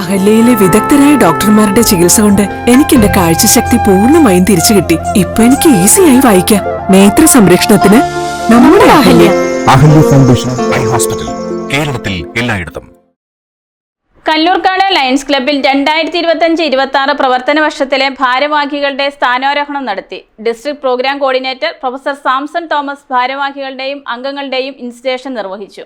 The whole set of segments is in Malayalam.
അഹല്യയിലെ വിദഗ്ധരായ ഡോക്ടർമാരുടെ ചികിത്സ കൊണ്ട് എനിക്ക് എന്റെ കാഴ്ചശക്തി പൂർണമായും തിരിച്ചു കിട്ടി. ഇപ്പൊ എനിക്ക് ഈസിയായി വായിക്കാം. നേത്ര സംരക്ഷണത്തിന് നമ്മുടെ Ahalya. Ahalya foundation eye hospital കേരളത്തിൽ എല്ലായിടത്തും. കല്ലൂർക്കാട് ലയൺസ് ക്ലബ്ബിൽ രണ്ടായിരത്തി ഇരുപത്തഞ്ച് ഇരുപത്തി ആറ് പ്രവർത്തന വർഷത്തിലെ ഭാരവാഹികളുടെ സ്ഥാനാരോഹണം നടത്തി. District program coordinator professor Samson Thomas ഭാരവാഹികളുടെയും അംഗങ്ങളുടെയും ഇൻസ്റ്റേഷൻ നിർവഹിച്ചു.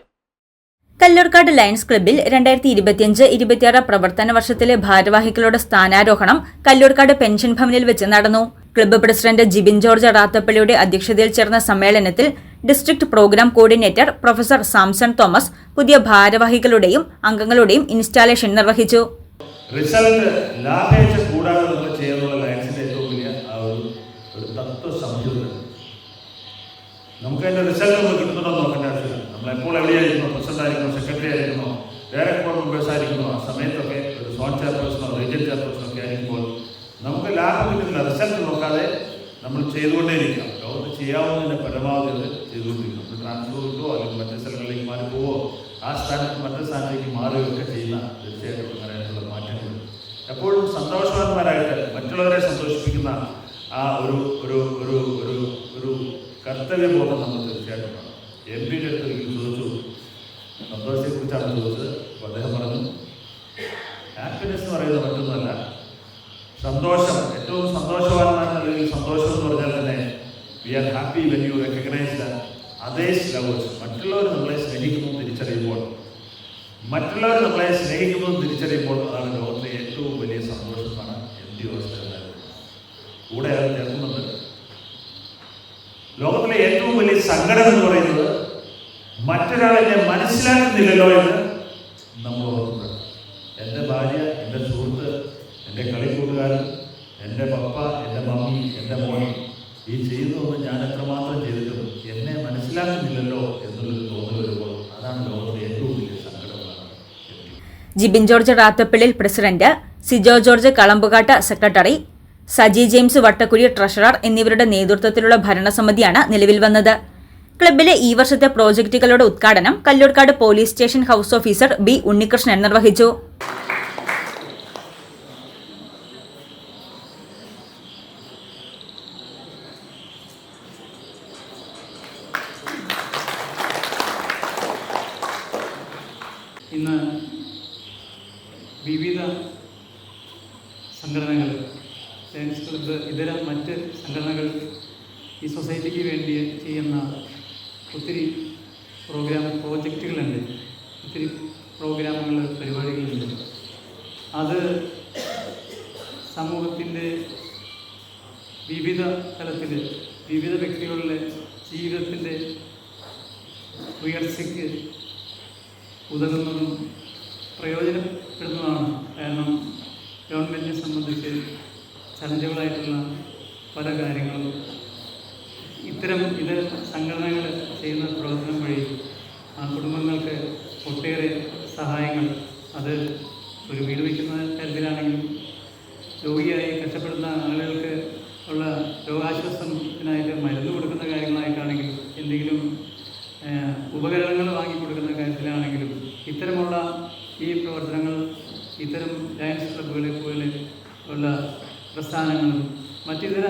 കല്ലൂർക്കാട് ലയൺസ് ക്ലബ്ബിൽ രണ്ടായിരത്തി ഇരുപത്തിയഞ്ച് ഇരുപത്തിയാറ് പ്രവർത്തന വർഷത്തിലെ ഭാരവാഹികളുടെ സ്ഥാനാരോഹണം കല്ലൂർക്കാട് പെൻഷൻ ഭവനിൽ വെച്ച് നടന്നു. ക്ലബ്ബ് പ്രസിഡന്റ് ജിബിൻ ജോർജ് റാത്തപ്പള്ളിയുടെ അധ്യക്ഷതയിൽ ചേർന്ന സമ്മേളനത്തിൽ district programme coordinator professor Samson Thomas പുതിയ ഭാരവാഹികളുടെയും അംഗങ്ങളുടെയും ഇൻസ്റ്റാളേഷൻ നിർവഹിച്ചു. റിസൾട്ട് വലിയ ഒരു നമുക്ക് അതിന്റെ റിസൾട്ട് കിട്ടുന്നുണ്ടോ നോക്കേണ്ട ആവശ്യമില്ല. എപ്പോൾ എവിടെയായിരിക്കുന്നു പ്രസിഡന്റ് ആയിരിക്കുന്നു സെക്രട്ടറി ആയിരിക്കുന്നു ഡയറക്ട് ബോർഡ് മെമ്പേഴ്സ് ആയിരിക്കുന്നു ആ സമയത്തൊക്കെ ഒരു സോൺ ചെയർപേഴ്സണോ റീജിയൻ ചെയർപേഴ്സണോ ഒക്കെ ആയിരിക്കുമ്പോൾ നമുക്ക് ലാഭം കിട്ടുന്ന റിസൾട്ട് നോക്കാതെ നമ്മൾ ചെയ്തുകൊണ്ടേയിരിക്കാം. ലോകത്ത് ചെയ്യാവുന്നതിന്റെ പരമാവധി അത് ചെയ്തുകൊണ്ടിരിക്കും. നമ്മൾ ട്രാൻസ്ഫർ കിട്ടുമോ അല്ലെങ്കിൽ മറ്റു സ്ഥലങ്ങളിലേക്ക് മാറി പോവോ? ആ സ്ഥാനത്ത് മറ്റു സ്ഥാനത്തേക്ക് മാറുകയൊക്കെ ചെയ്യുന്ന തീർച്ചയായിട്ടും അങ്ങനെയായിട്ടുള്ള മാറ്റങ്ങൾ. എപ്പോഴും സന്തോഷവാന്മാരായിട്ട് മറ്റുള്ളവരെ സന്തോഷിപ്പിക്കുന്ന ആ ഒരു ഒരു ഒരു ഒരു ഒരു കർത്തവ്യബോധം നമ്മൾ തീർച്ചയായിട്ടും എം പിയുടെ അടുത്ത് എനിക്ക് ചോദിച്ചു സന്തോഷത്തെക്കുറിച്ചാണ് ചോദിച്ചത്. അപ്പോൾ അദ്ദേഹം പറഞ്ഞു ഹാപ്പിനെസ് എന്ന് പറയുന്നത് മറ്റൊന്നുമല്ല സന്തോഷം. ഏറ്റവും സന്തോഷവാനാണ് അല്ലെങ്കിൽ സന്തോഷം എന്ന് പറഞ്ഞാൽ തന്നെ we are happy when you recognise the others lovers മറ്റുള്ളവർ നമ്മളെ സ്നേഹിക്കുന്നു തിരിച്ചറിയുമ്പോൾ മറ്റുള്ളവർ നമ്മളെ സ്നേഹിക്കുന്നു എന്ന് തിരിച്ചറിയുമ്പോൾ അതാണ് ലോകത്തിലെ ഏറ്റവും വലിയ സന്തോഷമാണ് എം ഡി കൂടെ അയാൾ ചേർക്കുന്നുണ്ട് ലോകത്തിലെ ഏറ്റവും വലിയ സങ്കടം എന്ന് പറയുന്നത് മറ്റൊരാളെ മനസ്സിലാക്കുന്നില്ലല്ലോ എന്ന് നമ്മൾ ഓർക്കുന്നത് എന്റെ ഭാര്യ എന്റെ സുഹൃത്ത് എന്റെ കളിക്കൂട്ടുകാരൻ എന്റെ പപ്പ എന്റെ മമ്മി എന്റെ മോൻ ഈ ചെയ്യുന്നതൊന്നും ഞാൻ എത്രമാത്രം ചെയ്തിട്ടും എന്നെ മനസ്സിലാക്കുന്നില്ലല്ലോ എന്നുള്ളൊരു തോന്നൽ വരുമ്പോൾ അതാണ് ലോകത്തിലെ ഏറ്റവും വലിയ സങ്കടമാണ്. Jibin George Rathappallil president Sijo George കളമ്പുകാട്ട secretary Saji James Vattakkuri treasurer എന്നിവരുടെ നേതൃത്വത്തിലുള്ള ഭരണസമിതിയാണ് നിലവിൽ വന്നത്. ക്ലബിലെ ഈ വർഷത്തെ പ്രോജക്റ്റുകളുടെ ഉദ്ഘാടനം Kallurkad police station house officer B Unnikrishnan നിർവഹിച്ചു. ഇന്ന് വിവിധ സംഘടനകൾ ലയൻസ് ക്ലബ്ബ് ഇതര മറ്റ് സംഘടനകൾ ഈ സൊസൈറ്റിക്ക് വേണ്ടി ചെയ്യുന്ന ഒത്തിരി പ്രോഗ്രാം പ്രോജക്റ്റുകളുണ്ട് ഒത്തിരി പ്രോഗ്രാമുകൾ പരിപാടികളുണ്ട്. അത് സമൂഹത്തിന്റെ വിവിധ തലത്തിൽ വിവിധ വ്യക്തികളുടെ ജീവിതത്തിന്റെ ഉയർച്ചയ്ക്ക് ഉതകുന്നതും പ്രയോജനപ്പെടുന്നതാണ് കാരണം ഗവൺമെന്റിനെ സംബന്ധിച്ച് ചലഞ്ചുകളായിട്ടുള്ള പല കാര്യങ്ങളും ഇത്തരം ഇത് സംഘടനകൾ ചെയ്യുന്ന പ്രവർത്തനം വഴി ആ കുടുംബങ്ങൾക്ക് ഒട്ടേറെ സഹായങ്ങൾ. അത് ഒരു വീട് വയ്ക്കുന്ന കാര്യത്തിലാണെങ്കിലും രോഗിയായി കഷ്ടപ്പെടുന്ന ആളുകൾക്ക് ഉള്ള രോഗാശ്വാസത്തിനായിട്ട് മരുന്ന് കൊടുക്കുന്ന കാര്യങ്ങളായിട്ടാണെങ്കിലും എന്തെങ്കിലും ഉപകരണങ്ങൾ വാങ്ങിക്കൊടുക്കുന്ന കാര്യത്തിലാണെങ്കിലും ഇത്തരമുള്ള ഈ പ്രവർത്തനങ്ങൾ ഇത്തരം ഡാൻസ് ക്ലബ്ബുകളെ പോലെ ഉള്ള പ്രസ്ഥാനങ്ങളും മറ്റിതര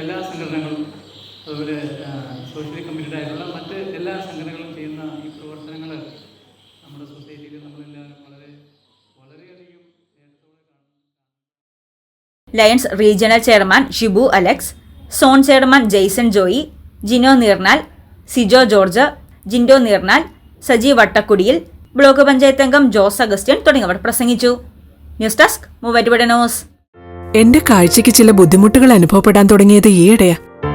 എല്ലാ സംഘടനകളും അതുപോലെ സോഷ്യലി കമ്മിറ്റഡ് ആയിട്ടുള്ള മറ്റ് എല്ലാ സംഘടനകളും ചെയ്യുന്ന ഈ പ്രവർത്തനങ്ങൾ നമ്മുടെ സൊസൈറ്റിയിൽ നമ്മളെല്ലാവരും വളരെ വളരെയധികം lions regional chairman Shibu Alex zone chairman Jaison Joy Jino Neernal Sijo George Jindo Neernal Saji വട്ടക്കുടിയിൽ block panchayat അംഗം ജോസ് അഗസ്റ്റ്യൻ തുടങ്ങിയവർ പ്രസംഗിച്ചു. News desk Muvattupuzha news. എന്റെ കാഴ്ചയ്ക്ക് ചില ബുദ്ധിമുട്ടുകൾ അനുഭവപ്പെടാൻ തുടങ്ങിയത് ഈയിടെയാ.